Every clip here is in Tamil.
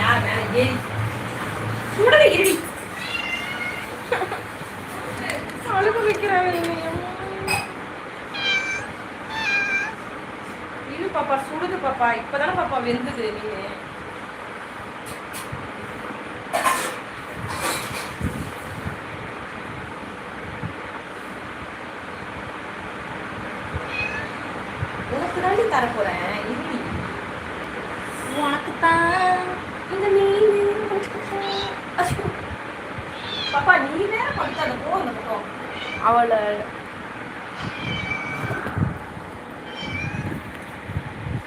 யார் மேலே ஏறி சுடல இருடி இது பாப்பா சுடுது பாப்பா இப்பதானே பாப்பா வெந்தது உனக்கு தாண்டி தரப்போறேன். உனக்கு தான். அவளை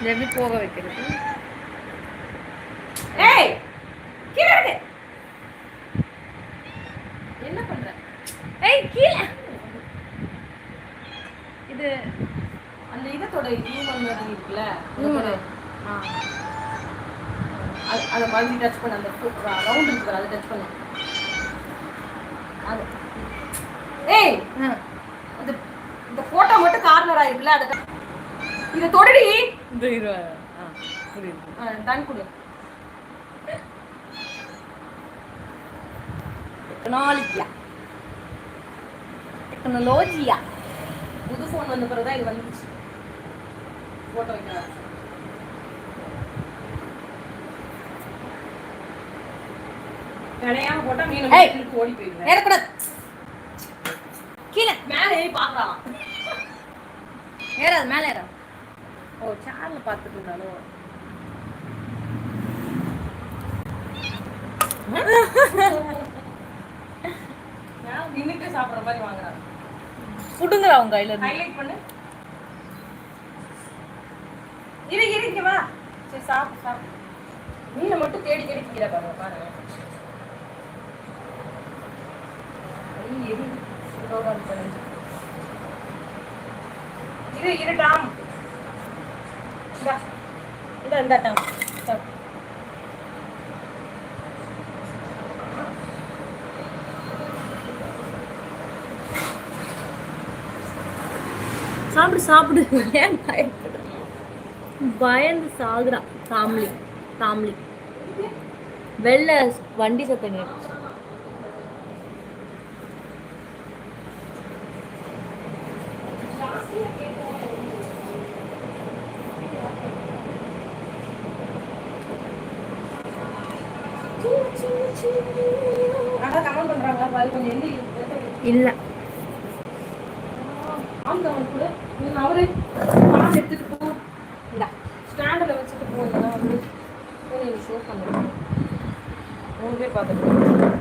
எப்படி போக வைக்கிறது ஏய் கீழே என்ன பண்ற ஏய் கீழே இது அந்த இதத்தோட ஹியூமன் இருக்குல்ல Human. அதோட, அது- அதை மாதிரி டச் பண்ண அந்த ரவுண்ட் இருக்கு அதை டச் பண்ணு அது. ஏய் ஆ. அந்த இந்த போட்டோ மட்டும் கார்னர் ஆயிருக்குல்ல அதை இதை தொடடி. இந்த இரு ஆ புரியுது டன் கொடு. டெக்னாலஜியா டெக்னாலஜியா புது ஃபோன் வந்த பிறகு தான் இது வந்துச்சு. போட்டோ வைக்கிறேன் போட்டா மீன் ஏய். இழுத்து ஓடி போயிடுவேன். ஏறக்கூடாது. கீழே. மேலே ஏறி பார்க்கலாம். ஏறாது மேலே ஏறாது. ஓ சேனல் பார்த்துட்டு இருந்தாலும் நின்னுட்டு சாப்பிடுற மாதிரி வாங்குறாங்க புடுங்குறா அவங்க கையில ஹைலைட் பண்ணு. இரு இரு இங்க வா. சரி சாப்பிடு சாப்பிடு. மீனை மட்டும் தேடி தேடி கீழே பாருங்க பாருங்க இது எரி. சூடோட இரு டாம். இந்த இந்த டாம். சாப்பிடு. சாப்பிடு. ஏன் பயந்து சாகுறா. தாம்லி தாம்லி. வெளில வண்டி சத்தம் கேட்டுச்சு. அதான் கமெண்ட் பண்றாங்க பாரு கொஞ்சம் எந்தி இல்ல. அவரு பால் எடுத்துட்டு போ. இல்ல ஸ்டாண்டில் வச்சுட்டு போனா வந்து நீ ஷோ பண்ணுறேன் மூணு பேர் பார்த்துட்டு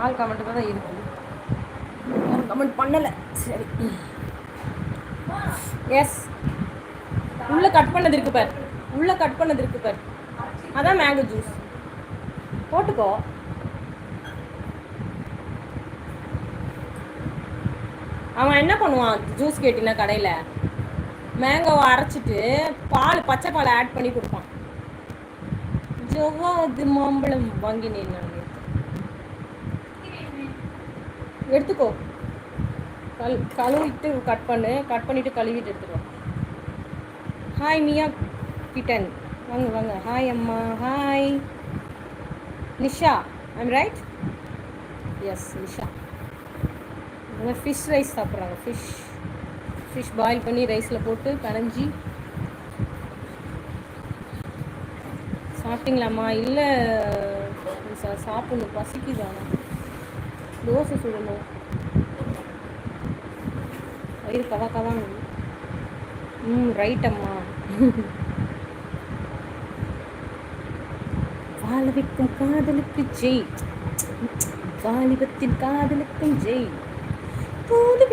ஆள் கமெண்ட் தான் இருக்கு. கமெண்ட் பண்ணல. சரி. எஸ் உள்ள கட் பண்ணது இருக்கு பார். உள்ளே கட் பண்ணது இருக்கு பார். அதான் மேங்கோ ஜூஸ் போட்டுக்கோ. அவன் என்ன பண்ணுவான்? ஜூஸ் கேட்டினா கடையில். மேங்கோவை அரைச்சிட்டு பால் பச்சை பால் ஆட் பண்ணி கொடுப்பான். ஜவ்வாது மாம்பழம் வாங்கினேன் நான். எடுத்துக்கோ. கல் கழுவிட்டு கட் பண்ணு. கட் பண்ணிட்டு கழுவிட்டு எடுத்துக்கோ. ஹாய் மியா. கிட்டன் வாங்க வாங்க. ஹாய் அம்மா. Hi Nisha I'm right yes Nisha இவங்க ஃபிஷ் ரைஸ் சாப்பிட்றாங்க. ஃபிஷ் ஃபிஷ் பாயில் பண்ணி ரைஸில் போட்டு கரைஞ்சி. சாப்பிட்டீங்களாம்மா? இல்லை சார் சாப்பிடணும். பசிக்குதானா தோசை சுடணும். வயிறு கவா கவாங்க ம் ரைட் வாழவிக்கும் காதலுக்கு ஜெய். வாலிபத்தின் காதலுக்கும் ஜெய். தோல்வி